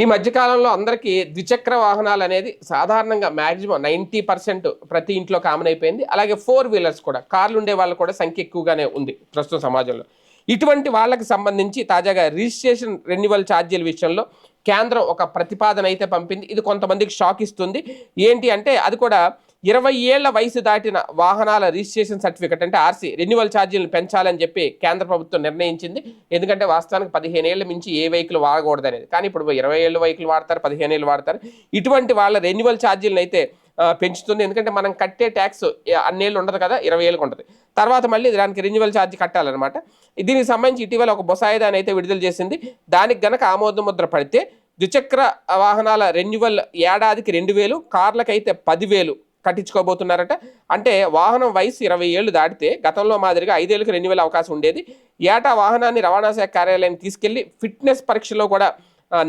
ఈ మధ్యకాలంలో అందరికీ ద్విచక్ర వాహనాలు అనేది సాధారణంగా మ్యాక్సిమం నైంటీ పర్సెంట్ ప్రతి ఇంట్లో కామన్ అయిపోయింది. అలాగే ఫోర్ వీలర్స్ కూడా కార్లు ఉండే వాళ్ళు కూడా సంఖ్య ఎక్కువగానే ఉంది ప్రస్తుత సమాజంలో. ఇటువంటి వాళ్ళకి సంబంధించి తాజాగా రిజిస్ట్రేషన్ రెన్యువల్ ఛార్జీల విషయంలో కేంద్రం ఒక ప్రతిపాదన అయితే పంపింది. ఇది కొంతమందికి షాక్ ఇస్తుంది. ఏంటి అంటే అది కూడా ఇరవై ఏళ్ళ వయసు దాటిన వాహనాల రిజిస్ట్రేషన్ సర్టిఫికెట్ అంటే ఆర్సీ రెన్యువల్ ఛార్జీలను పెంచాలని చెప్పి కేంద్ర ప్రభుత్వం నిర్ణయించింది. ఎందుకంటే వాస్తవానికి పదిహేను ఏళ్ళ మించి ఏ వెహికల్ వాడకూడదు అనేది కానీ ఇప్పుడు ఇరవై ఏళ్ళు వెహికల్ వాడతారు పదిహేను ఏళ్ళు వాడతారు. ఇటువంటి వాళ్ళ రెన్యువల్ ఛార్జీలను అయితే పెంచుతుంది. ఎందుకంటే మనం కట్టే ట్యాక్స్ అన్నేళ్ళు ఉండదు కదా ఇరవై ఏళ్ళకి ఉంటుంది. తర్వాత మళ్ళీ దానికి రెన్యువల్ ఛార్జ్ కట్టాలన్నమాట. దీనికి సంబంధించి ఇటీవల ఒక బొసాయిదాన్ని అయితే విడుదల చేసింది. దానికి గనక ఆమోద ముద్ర పడితే ద్విచక్ర వాహనాల రెన్యువల్ ఏడాదికి రెండు వేలు కార్లకైతే పదివేలు కట్టించుకోబోతున్నారట. అంటే వాహనం వయసు ఇరవై ఏళ్ళు దాటితే గతంలో మాదిరిగా ఐదేళ్ళకి రెన్యువల్ అవకాశం ఉండేది. ఏటా వాహనాన్ని రవాణా శాఖ కార్యాలయానికి తీసుకెళ్ళి ఫిట్నెస్ పరీక్షలో కూడా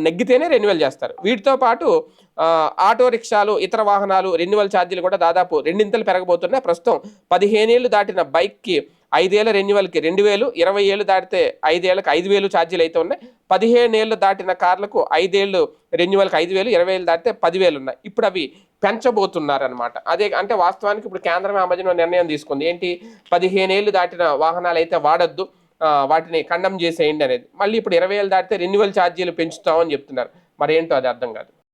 నెగ్గితేనే రెన్యువల్ చేస్తారు. వీటితో పాటు ఆటో రిక్షాలు ఇతర వాహనాలు రెన్యువల్ ఛార్జీలు కూడా దాదాపు రెండింతలు పెరగబోతున్నాయి. ప్రస్తుతం పదిహేనేళ్ళు దాటిన బైక్కి ఐదేళ్ళ రెన్యువల్కి రెండు వేలు ఇరవై ఏళ్ళు దాటితే ఐదేళ్ళకి ఐదు వేలు ఛార్జీలు అయితే ఉన్నాయి. పదిహేను ఏళ్ళు దాటిన కార్లకు ఐదేళ్ళు రెన్యువల్కి ఐదు వేలు ఇరవై ఏళ్ళు దాటితే పదివేలు ఉన్నాయి. ఇప్పుడు అవి పెంచబోతున్నారనమాట అదే అంటే వాస్తవానికి ఇప్పుడు కేంద్రం ఆ మధ్యన నిర్ణయం తీసుకుంది. ఏంటి? పదిహేను ఏళ్ళు దాటిన వాహనాలు అయితే వాడొద్దు వాటిని ఖండం చేసేయండి అనేది. మళ్ళీ ఇప్పుడు ఇరవై ఏళ్ళు దాటితే రెన్యువల్ ఛార్జీలు పెంచుతామని చెప్తున్నారు. మరేంటో అది అర్థం కాదు.